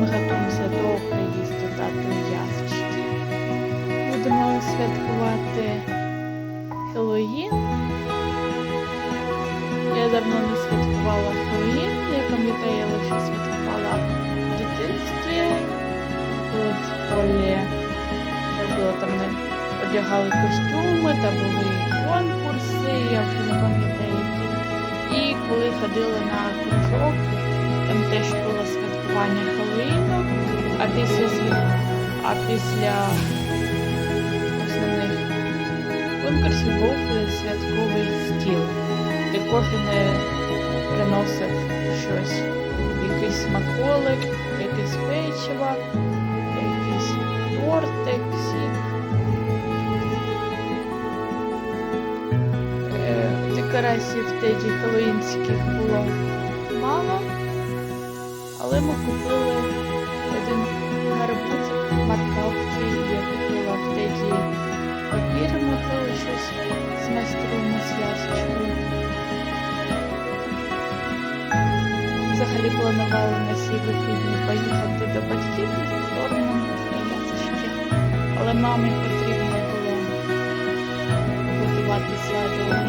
ми готуємося до приїзду дати Ясочки. Будемо святкувати Хеллоїн. Я давно не святкувала Хеллоїн, я пам'ятаю, я лише святкувала в дитинстві, коли в школі було там одягали костюми, там були конкурси, я вже не пам'ятаю які. І коли ходили на кружок, там теж було святкування Хеллоїну, а після а після основних конкурсів був святковий стіл, де кожен приносив щось, якийсь смаколик, якесь печиво, якийсь тортик, сік. Е, Декорацій в тоді хеллоїнських було мало, але ми купили один гарбузик маркавки, я купила в тоді папір, можливо, щось змайструємо з ясочкою. Взагалі планували на ці вихідні поїхати до батьків тортом для ясочки, але мамі потрібно було готуватися до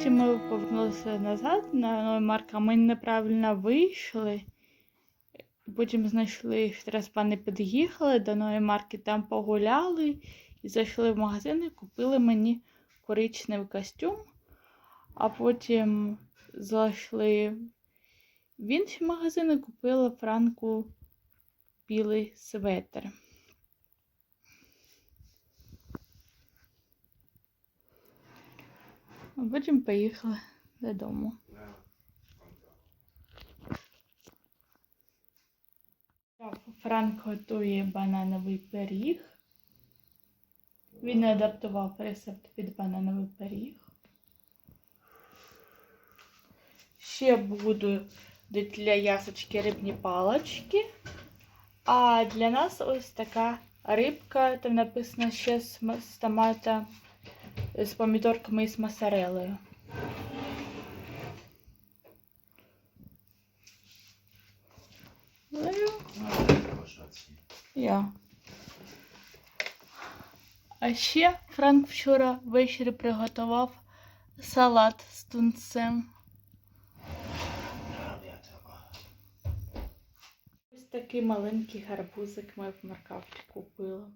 потім ми повернулися назад на Ноймарк, а ми неправильно вийшли. Потім знайшли, що раз пани під'їхали до Ноймарки, там погуляли і зайшли в магазин і купили мені коричневий костюм. А потім зайшли в інші магазини, купила Франку білий светр. А потім поїхали додому. Франк готує банановий пиріг. Він адаптував рецепт під банановий пиріг. Ще буду для ясочки рибні палочки. А для нас ось така рибка, там написано ще з, томата, з помідорками і з моцарелою. Ну, Я. А ще Франк вчора ввечері приготував салат з тунцем. Ось такий маленький гарбузик ми в маркавці купили.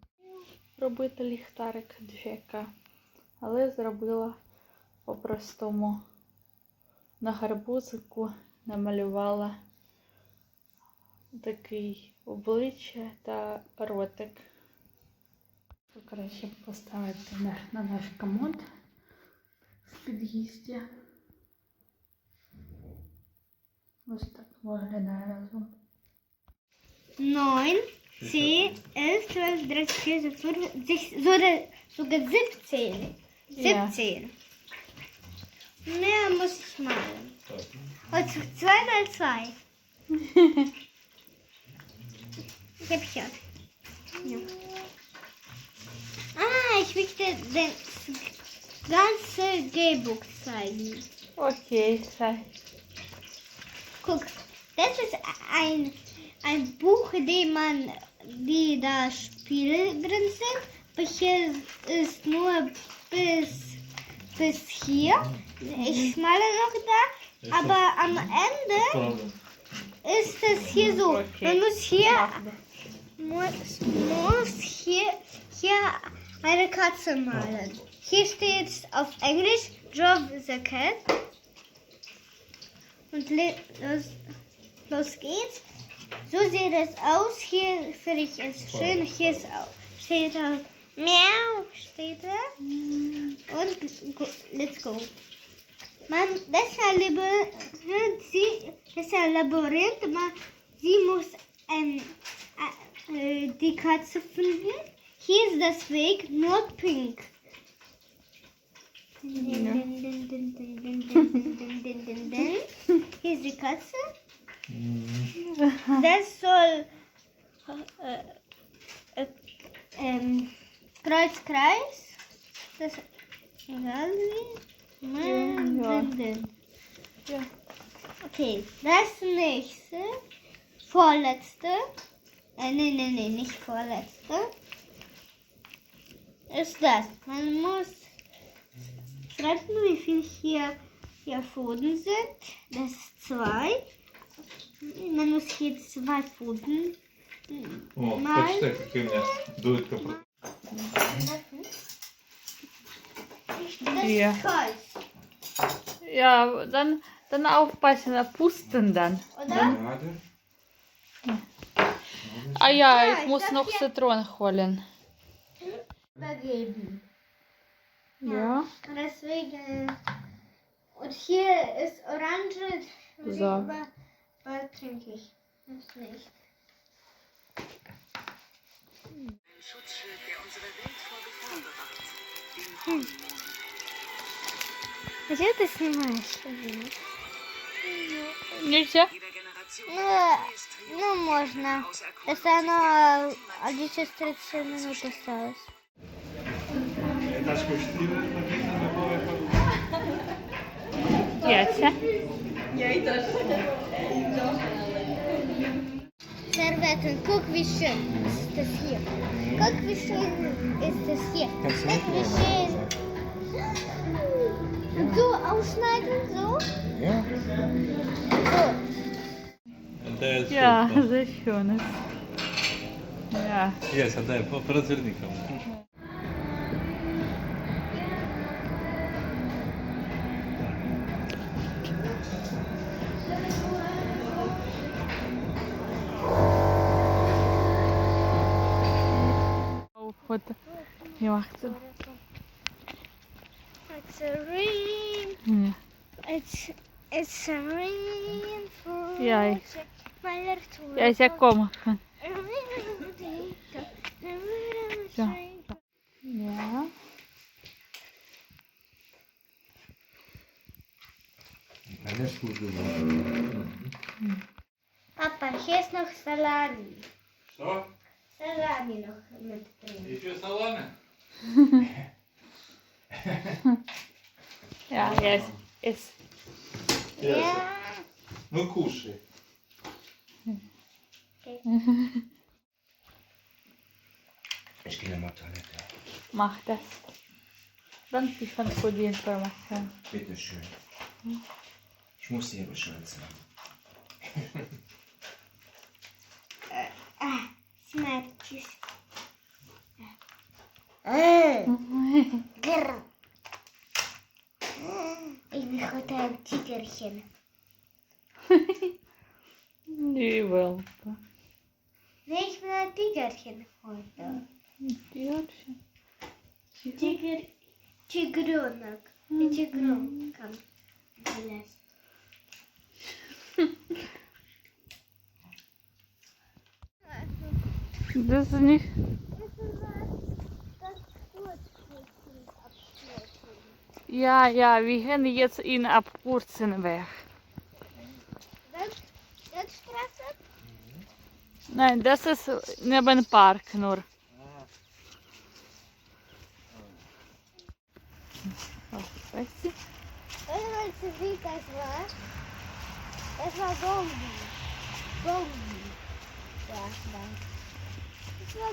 Робити ліхтарик Джека, але зробила по-простому. На гарбузику намалювала такий обличчя та ротик. Краще поставити на, на наш комод в під'їзді. Ось так виглядає разом. 9, 10, 11, 12, 13, 14, 15, sogar, sogar 17. 17. Mehr muss ich malen. Also Und 2 mal 2. ich hab. Ja. Ah, ich möchte das ganze G-Book zeigen. Okay, zeig. Guck, das ist ein, ein Buch, dem man, die da Spiele drin sind. Aber hier ist nur bis, bis hier. Ich male noch da, aber am Ende ist es hier so. Man muss hier, muss, muss hier, hier eine Katze malen. Hier steht auf Englisch Draw the Cat. Und los, los geht's. So sieht es aus. Hier finde ich es schön. Hier ist auch, steht auch Miau steht da. Und let's go. Man, besser laboriert, sie, besser laboriert, man, sie muss ähm, äh, die Katze finden. Hier ist das Weg, nur pink. Hier ist die Katze. Mhm. Das soll äh, äh, ähm, Kreuz, Kreis. Das egal wie. Man, Ja. din, din. Ja. Okay, das nächste, vorletzte, äh, nee, nee, nee, nicht vorletzte, ist das. Man muss schreiben, wie viel hier, hier Pfoten sind. Das ist zwei. Man muss hier zwei Pfoten О, Май. почти таки у мене дудка про. Das Ja. dann, dann aufpassen auf Pusten dann. oder? Ah ja, Ja, ich muss noch hier- Zitronen holen. Übergeben. Ja. Deswegen. Und hier ist Orange. So. Aber, aber trinke ich das nicht. Ein Schutzschild, der unsere Welt vor Gefahr bewahrt. Den Где ты снимаешь? Нельзя? Ну, ну можно. Это оно один час 37 минут осталось. Яйца. Яйца. Серветен, как вещи из Как вещи съел. Как вещи съел. So ausschneiden, so? Ja. So. Ja, sehr schön. Ja. Jest, oddaję po, po rozwiernikom. Хоть не вахту. rain. Yeah. It's, it's for my little Jij zegt kom. Zo. Ja. En dat is goed Papa, geef nog salami. Zo? Salami nog met de Еще? Ja, jest. Jest. Nur No kuszy. Ich gehe nochmal Toilette. Mach das. Danke schon für die Information. Bitte schön. Ich muss dir Bescheid sagen. Smarties. Grrr. Тіперхен. Дівелка. Знаєш, вона Тіперхен ходила. Тіперхен? Тігр... Тігренок. Тігренка. Блядь. Да за них. Ja, ja, wir gehen jetzt in Abkürzenweg. Das Straße? Nein, das ist neben Park nur. Oh, weißt du? Weißt du, wie das war? Das war Goldie. Goldie. Ja, nein. Das war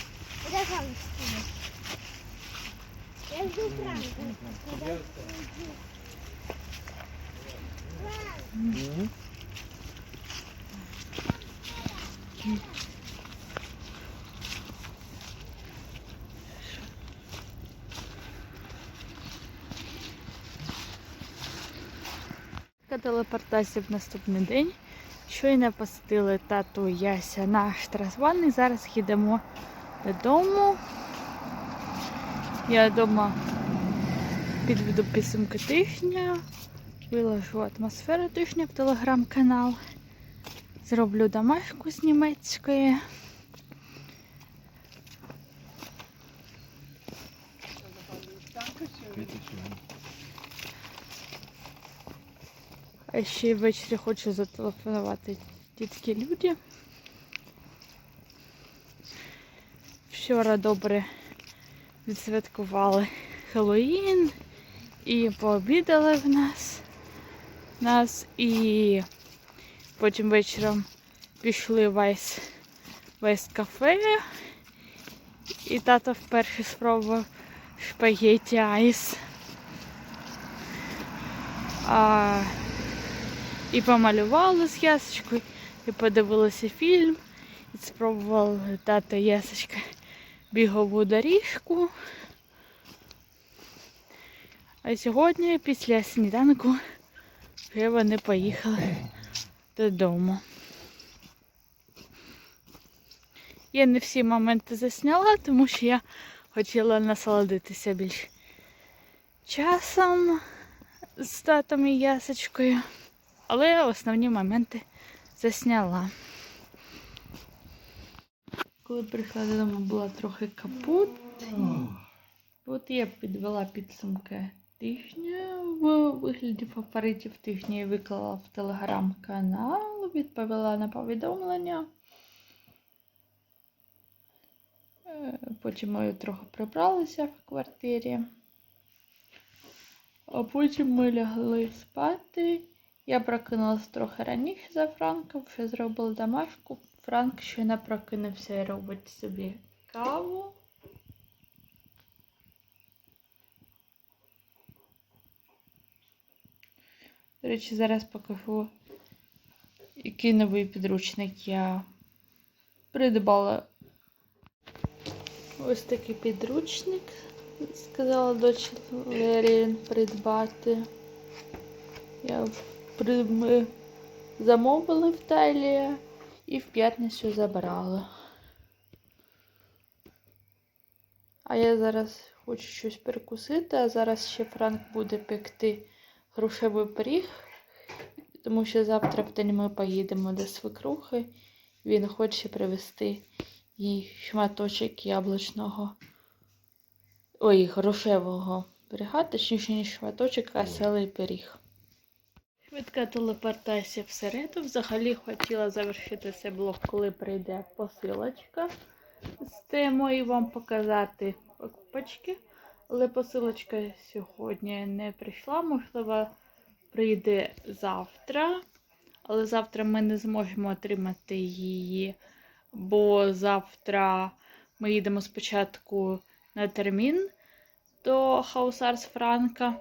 Я жду Франка. Телепортація в наступний день. Щойно посетили тату Яся на Штрасбан і зараз їдемо додому. Я вдома підведу підсумки тижня, виложу атмосферу тижня в телеграм-канал, зроблю домашку з німецької. А ще ввечері хочу зателефонувати тітки Люді. Вчора добре відсвяткували Хеллоїн і пообідали в нас. нас і потім вечором пішли в Айс, в Айс кафе. І тато вперше спробував шпагеті Айс. А, і помалювали з ясочкою, і подивилися фільм, і спробували і ясочка бігову доріжку. А сьогодні, після сніданку, вже вони поїхали додому. Я не всі моменти засняла, тому що я хотіла насолодитися більш часом з татом і ясочкою. Але основні моменти засняла. Коли прийшла додому, була трохи капут. От я підвела підсумки тижня в вигляді фаворитів тижня і виклала в телеграм-канал, відповіла на повідомлення. Е, Потім ми трохи прибралися в квартирі. А потім ми лягли спати. Я прокинулась трохи раніше за Франком, вже зробила домашку. Франк не прокинувся і робить собі каву. До речі, зараз покажу, який новий підручник я придбала. Ось такий підручник. Сказала дочі Лерін придбати. Я ми замовили в Тайлі і в п'ятницю забрали. А я зараз хочу щось перекусити, а зараз ще Франк буде пекти грушевий пиріг, тому що завтра в день ми поїдемо до свекрухи. Він хоче привезти їй шматочок яблучного, ой, грушевого пиріга, точніше, не шматочок, а селий пиріг. Швидка телепортація всереду. Взагалі хотіла завершити цей блог, коли прийде посилочка з темою вам показати покупочки. Але посилочка сьогодні не прийшла, можливо, прийде завтра. Але завтра ми не зможемо отримати її, бо завтра ми їдемо спочатку на термін до Хаусарс Франка.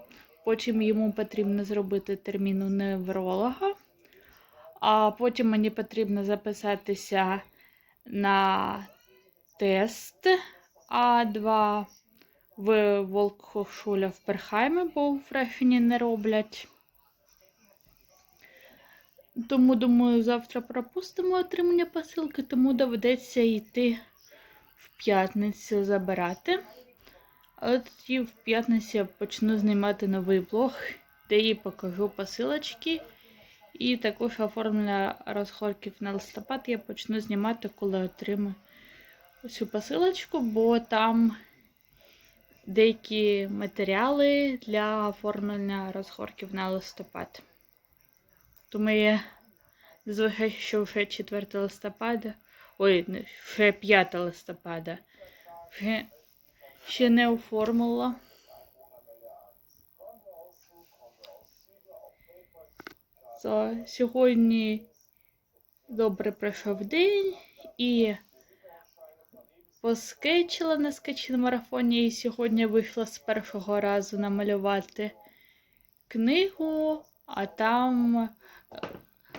Потім йому потрібно зробити термін у невролога. А потім мені потрібно записатися на тест А2 в Волкхошуля в Перхаймі, бо в Рехені не роблять. Тому, думаю, завтра пропустимо отримання посилки, тому доведеться йти в п'ятницю забирати. Але тоді в п'ятницю я почну знімати новий блог, де я покажу посилочки. І також оформлення розходків на листопад я почну знімати, коли отримаю цю посилочку, бо там деякі матеріали для оформлення розгорків на листопад. Тому я зважаю, що вже 4 листопада, ой, вже 5 листопада, вже ще не оформила. So, сьогодні добре пройшов день і поскетчила на скетчі на марафоні і сьогодні вийшла з першого разу намалювати книгу, а там е,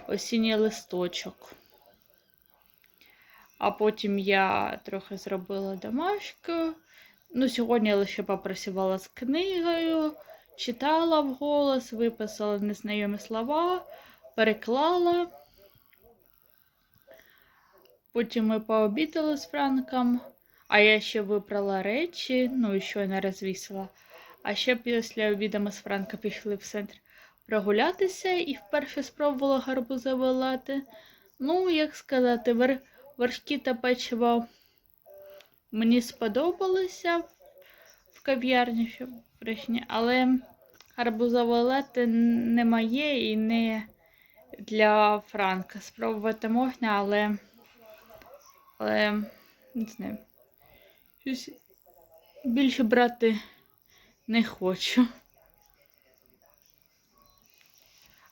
осінній листочок. А потім я трохи зробила домашку. Ну, сьогодні я лише попрацювала з книгою, читала вголос, виписала незнайомі слова, переклала. Потім ми пообідали з Франком, а я ще випрала речі, ну і щойно розвісила. А ще після обіду ми з Франка пішли в центр прогулятися і вперше спробувала гарбузове лати. Ну, як сказати, вер... вершки та печиво мені сподобалося в кав'ярні, Брехні, але гарбузове лати не моє і не для Франка. Спробувати можна, але. Але не знаю. Щось більше брати не хочу.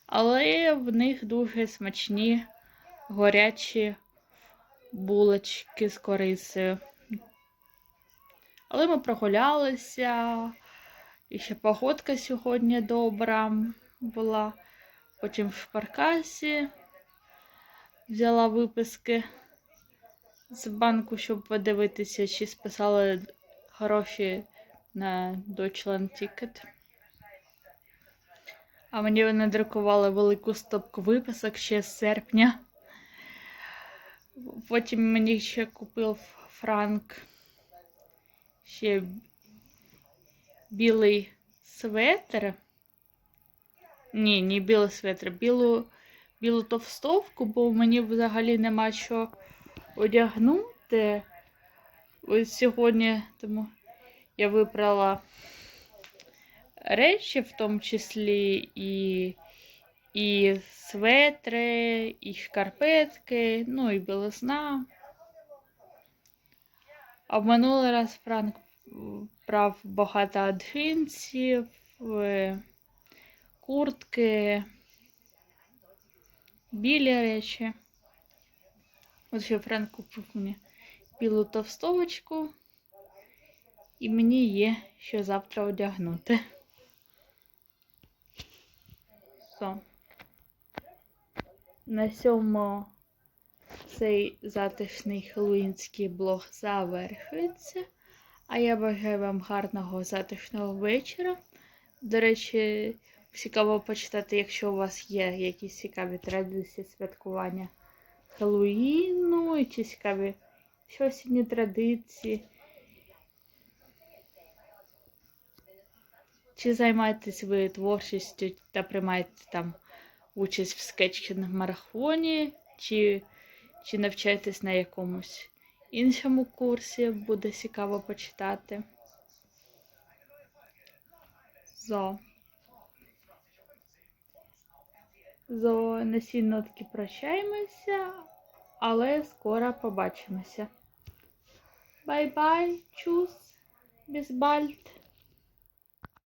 Але в них дуже смачні горячі булочки з корицею. Але ми прогулялися. І ще погодка сьогодні добра була. Потім в шпаркасі взяла виписки з банку, щоб подивитися, чи списали гроші на Deutschland Ticket. А мені вони друкували велику стопку виписок ще з серпня. Потім мені ще купив Франк ще білий светр. Ні, не білий светр, білу, білу товстовку, бо мені взагалі нема що одягнути. Ось сьогодні тому я вибрала речі, в тому числі і, і светри, і шкарпетки, ну і білизна. А в минулий раз Франк брав багато джинсів, е, куртки, білі речі. От ще Френк купив мені білу товстовочку, і мені є що завтра одягнути. Все. На цьому цей затишний хеллоуінський блог завершується. А я бажаю вам гарного затишного вечора. До речі, цікаво почитати, якщо у вас є якісь цікаві традиції святкування Хеллоуіну, і чи цікаві ще осінні традиції. Чи займаєтесь ви творчістю та приймаєте там участь в скетчному марафоні, чи, чи навчаєтесь на якомусь іншому курсі, буде цікаво почитати. Зо. Зо на цій нотки прощаємося, але скоро побачимося. Бай-бай, чус, бізбальт!